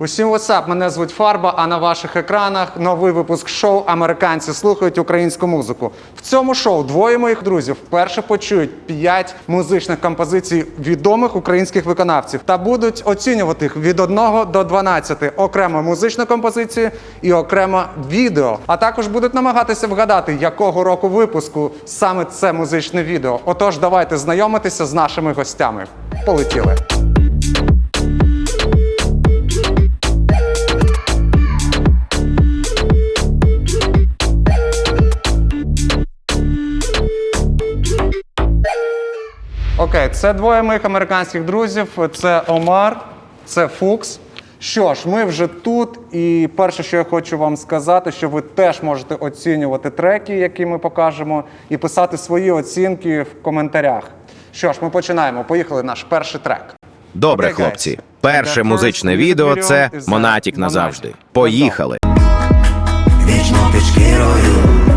Усім WhatsApp, мене звуть Фарба, а на ваших екранах новий випуск шоу Американці слухають українську музику. В цьому шоу двоє моїх друзів вперше почують п'ять музичних композицій відомих українських виконавців та будуть оцінювати їх від 1 до 12 окремо музичну композицію і окремо відео. А також будуть намагатися вгадати, якого року випуску саме це музичне відео. Отож, давайте знайомитися з нашими гостями. Полетіли. Окей, це двоє моїх американських друзів. Це Омар, це Фукс. Що ж, ми вже тут, і перше, що я хочу вам сказати, що ви теж можете оцінювати треки, які ми покажемо, і писати свої оцінки в коментарях. Що ж, ми починаємо. Поїхали наш перший трек. Добре, Окей, хлопці. Перше музичне відео це Монатік назавжди. Поїхали. Вічно під шкірою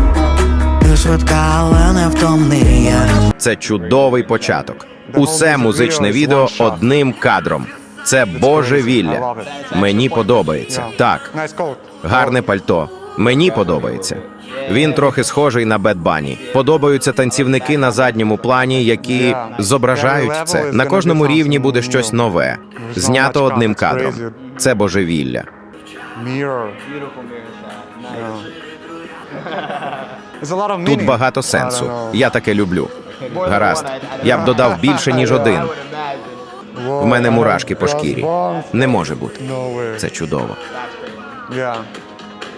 швидка, але не втомний я Це чудовий початок. Усе музичне відео одним кадром. Це божевілля. Мені подобається. Так, гарне пальто. Мені подобається. Він трохи схожий на Бет Бані. Подобаються танцівники на задньому плані, які зображають це. На кожному рівні буде щось нове, знято одним кадром. Це божевілля. Mirror. There's a lot of Тут meaning. багато I сенсу. don't know. Я таке люблю. Гаразд. Я б додав більше, ніж один. В мене мурашки по шкірі. Не може бути. No way. Це чудово. Yeah.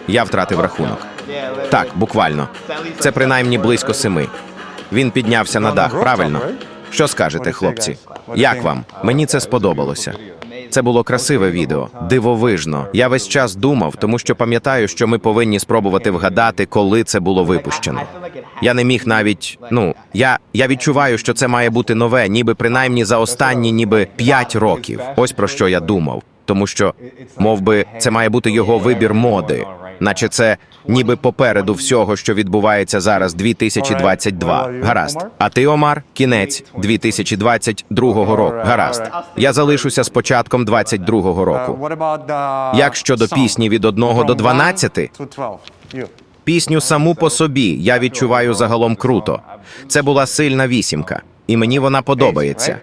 Я втратив рахунок. Так, буквально. Це принаймні близько семи. Він піднявся на дах, правильно? Що скажете, хлопці? Як вам? Мені це сподобалося. Це було красиве відео, дивовижно. Я весь час думав, тому що пам'ятаю, що ми повинні спробувати вгадати, коли це було випущено. Я не міг навіть. Ну, я, я відчуваю, що це має бути нове, ніби принаймні за останні ніби п'ять років. Ось про що я думав. Тому що, мов би, це має бути його вибір моди, наче це ніби попереду всього, що відбувається зараз 2022. Гаразд. А ти, Омар, кінець 2022 року. Гаразд. Я залишуся з початком 22 Uh, року. what Як щодо пісні від 1 до one 12? to 12. You. Пісню саму по собі я відчуваю загалом круто. Це була сильна вісімка, і мені вона подобається.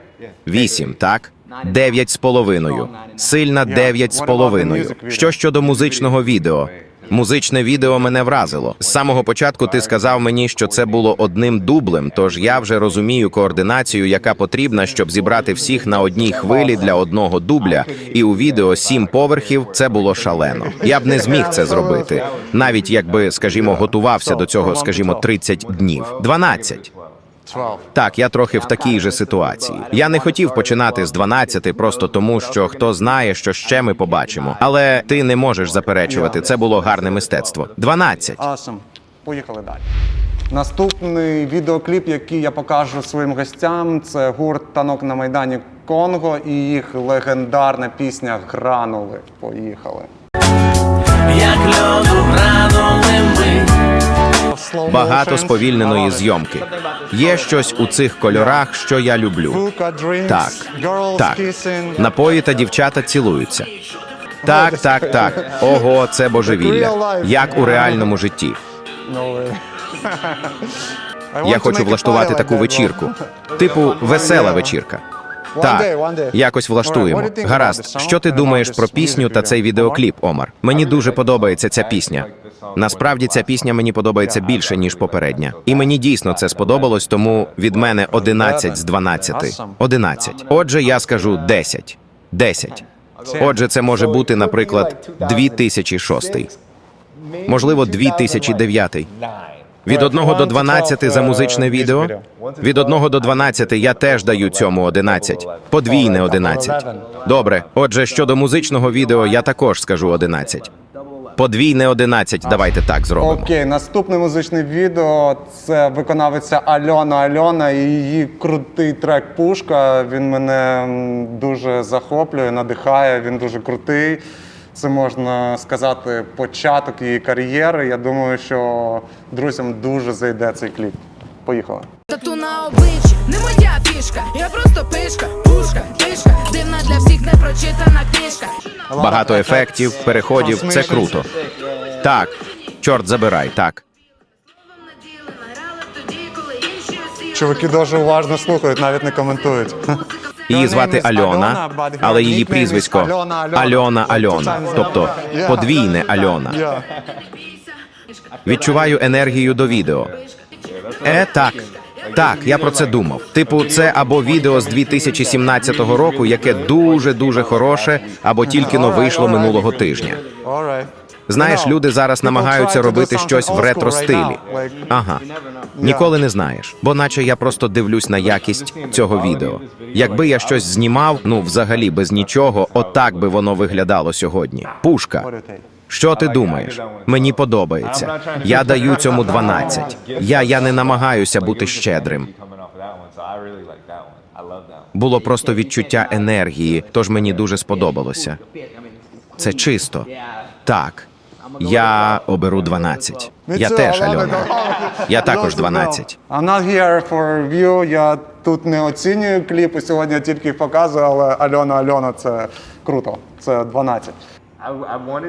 Вісім, так? Дев'ять з половиною. Сильна дев'ять з половиною. Що щодо музичного відео? Музичне відео мене вразило. З самого початку ти сказав мені, що це було одним дублем, тож я вже розумію координацію, яка потрібна, щоб зібрати всіх на одній хвилі для одного дубля. І у відео сім поверхів це було шалено. Я б не зміг це зробити, навіть якби, скажімо, готувався до цього, скажімо, 30 днів. 12. 12. Так, я трохи в такій же ситуації. Я не хотів починати з 12 просто тому, що хто знає, що ще ми побачимо. Але ти не можеш заперечувати. Це було гарне мистецтво. 12. Awesome. Поїхали далі. Наступний відеокліп, який я покажу своїм гостям, це гурт Танок на Майдані Конго і їх легендарна пісня Гранули. Поїхали. Як льоду Багато сповільненої зйомки. Є щось у цих кольорах, що я люблю. Так, так. Напої та дівчата цілуються. Так, так, так. Ого, це божевілля. Як у реальному житті. Want Я хочу влаштувати таку вечірку. Типу, весела вечірка. Так, якось влаштуємо. Гаразд, що ти думаєш про пісню та цей відеокліп, Омар? Мені дуже подобається ця пісня. Насправді ця пісня мені подобається більше ніж попередня, і мені дійсно це сподобалось, тому від мене 11 з 12. 11. Отже, я скажу 10. 10. Отже, це може бути, наприклад, 2006. Можливо, 2009. Від 1 до 12 за музичне відео. Від 1 до 12 я теж даю цьому 11. Подвійне 11. Добре. Отже, щодо музичного відео, я також скажу 11. Подвійне 11, давайте так зробимо. Окей, наступне музичне відео це виконавиця Альона Альона і її крутий трек Пушка. Він мене дуже захоплює, надихає. Він дуже крутий. Це можна сказати початок її кар'єри. Я думаю, що друзям дуже зайде цей кліп. Поїхали. Тату на обличчі не моя фішка, я просто пишка, пушка, тишка, дивна для всіх непрочитана книжка. Багато ефектів, переходів. Це круто. Так, чорт забирай, так. Чуваки дуже уважно слухають, навіть не коментують. Її звати Альона, але її прізвисько Альона Альона, тобто подвійне Альона. Відчуваю енергію до відео. Е, так. Так, я про це думав. Типу, це або відео з 2017 року, яке дуже дуже хороше, або тільки но вийшло минулого тижня. Знаєш, люди зараз намагаються робити щось в ретро стилі. Ага. Ніколи не знаєш, бо наче я просто дивлюсь на якість цього відео. Якби я щось знімав, ну взагалі без нічого, отак би воно виглядало сьогодні. Пушка. Що ти думаєш? Мені подобається. Я даю цьому 12. Я, я не намагаюся бути щедрим. Було просто відчуття енергії, тож мені дуже сподобалося. Це чисто. Так. Я оберу 12. Я теж, Альона. Я також 12. I'm not here for review, я тут не оцінюю кліпи, сьогодні тільки показую, але Альона Альона це круто. Це 12.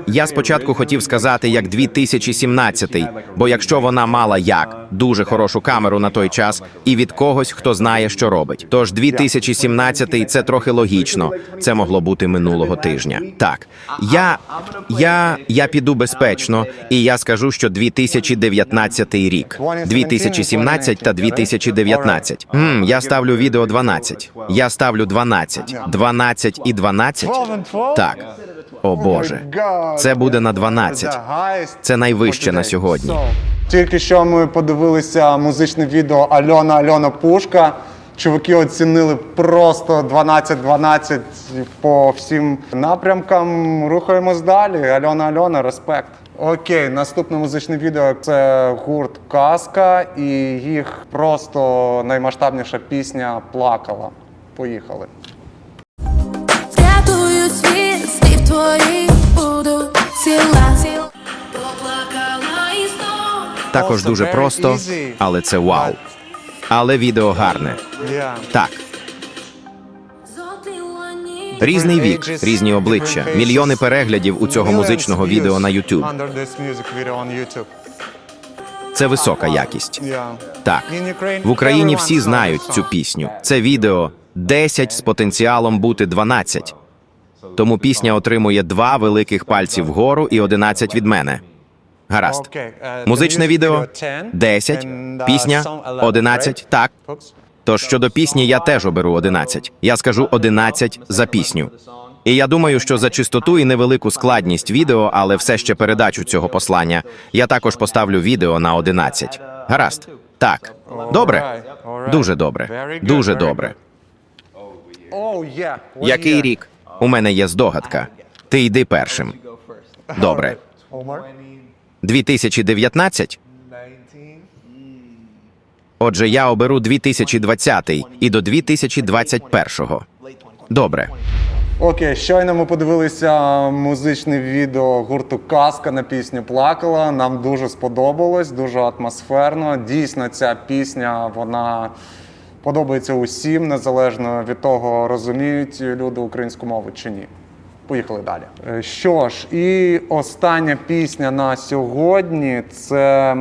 Я спочатку хотів сказати як 2017, бо якщо вона мала як дуже хорошу камеру на той час і від когось, хто знає, що робить. Тож 2017 – це трохи логічно. Це могло бути минулого тижня. Так, я, я, я піду безпечно, і я скажу, що 2019 рік, 2017 та 2019. Хм, я ставлю відео 12. Я ставлю 12. 12 і 12? Так. О Боже, це буде на 12. Це найвище на сьогодні. Тільки що ми подивилися музичне відео Альона Альона Пушка. Чуваки оцінили просто 12-12 по всім напрямкам. Рухаємось далі. Альона Альона, респект. Окей, наступне музичне відео це гурт Казка і їх просто наймасштабніша пісня Плакала. Поїхали. Також дуже просто, але це вау. Але відео гарне. Так, різний вік, різні обличчя, мільйони переглядів у цього музичного відео на YouTube. Це висока якість. Так, в Україні всі знають цю пісню. Це відео 10 з потенціалом бути 12. Тому пісня отримує два великих пальці вгору і 11 від мене. Гаразд. Е, Музичне відео video 10, 10, and, uh, пісня song 11, 11. Так. Тож щодо пісні я теж оберу 11. Я скажу 11 за пісню. І я думаю, що за чистоту і невелику складність відео, але все ще передачу цього послання, я також поставлю відео на 11. Гаразд. Так. Добре. Дуже добре. Дуже добре. Oh. Який рік? У мене є здогадка. Ти йди першим. Добре. Omar? 2019? Отже, я оберу 2020 і до 2021. Добре. Окей, щойно ми подивилися музичне відео гурту Казка на пісню Плакала. Нам дуже сподобалось, дуже атмосферно. Дійсно, ця пісня вона подобається усім, незалежно від того, розуміють люди українську мову чи ні. Поїхали далі. Е, Що ж, і остання пісня на сьогодні це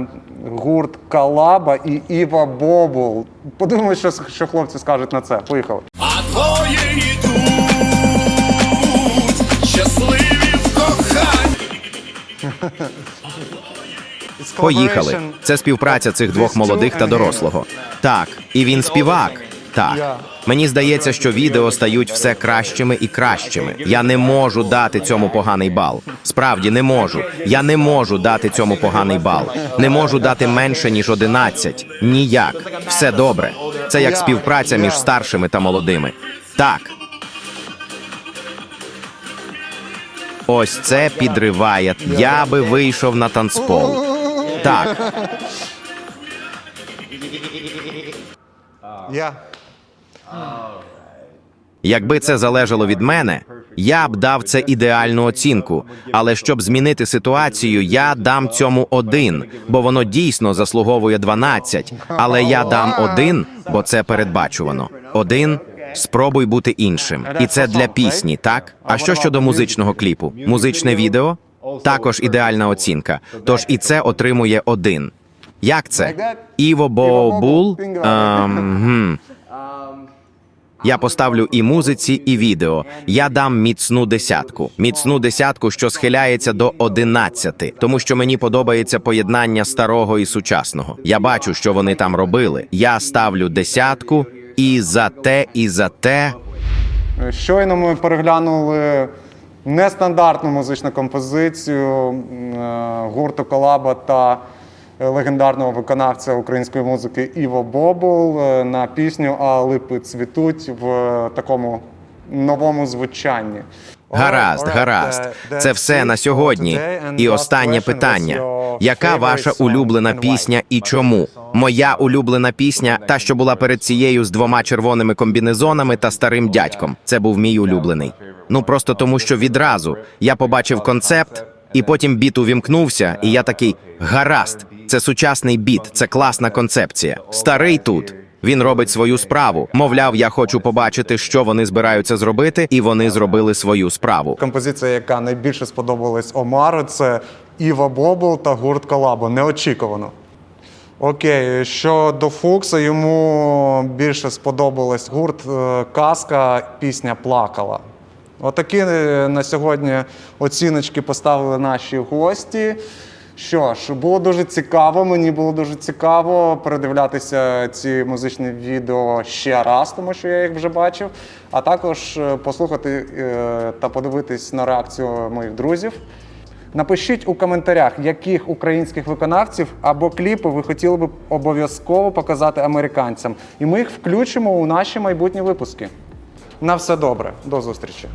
гурт Калаба і Іва Бобул. Подивимося, що, що хлопці скажуть на це. Поїхали. А двоє йдуть щасливі в коханні. Поїхали. Це співпраця цих двох молодих та дорослого. Так, і він співак. Так. Мені здається, що відео стають все кращими і кращими. Я не можу дати цьому поганий бал. Справді не можу. Я не можу дати цьому поганий бал. Не можу дати менше ніж 11. Ніяк. Все добре. Це як співпраця між старшими та молодими. Так. Ось це підриває. Я би вийшов на танцпол. Так. Я. Якби це залежало від мене, я б дав це ідеальну оцінку. Але щоб змінити ситуацію, я дам цьому один, бо воно дійсно заслуговує 12. Але я дам один, бо це передбачувано. Один Спробуй бути іншим. І це для пісні, так? А що щодо музичного кліпу? Музичне відео? Також ідеальна оцінка. Тож і це отримує один. Як це? Іво Бообул? Ем. Я поставлю і музиці, і відео. Я дам міцну десятку. Міцну десятку, що схиляється до одинадцяти, тому що мені подобається поєднання старого і сучасного. Я бачу, що вони там робили. Я ставлю десятку, і за те, і за те. Щойно ми переглянули нестандартну музичну композицію е, гурту Колаба та е, легендарного виконавця української музики Іво Бобул е, на пісню А липи цвітуть в такому новому звучанні. Гаразд, гаразд. Це все на сьогодні. І останнє питання: яка ваша улюблена пісня і чому? Моя улюблена пісня, та що була перед цією з двома червоними комбінезонами та старим дядьком. Це був мій улюблений. Ну просто тому, що відразу я побачив концепт, і потім біт увімкнувся, і я такий гаразд. Це сучасний біт, це класна концепція. Старий тут. Він робить свою справу. Мовляв, я хочу побачити, що вони збираються зробити, і вони зробили свою справу. Композиція, яка найбільше сподобалась Омару, це Іва Бобул та гурт Колабо. Неочікувано. Окей, щодо Фукса, йому більше сподобалась гурт е, Казка, пісня Плакала. Отакі е, на сьогодні оціночки поставили наші гості. Що ж, було дуже цікаво, мені було дуже цікаво передивлятися ці музичні відео ще раз, тому що я їх вже бачив. А також е, послухати е, та подивитись на реакцію моїх друзів. Напишіть у коментарях, яких українських виконавців або кліпи ви хотіли б обов'язково показати американцям. І ми їх включимо у наші майбутні випуски. На все добре, до зустрічі.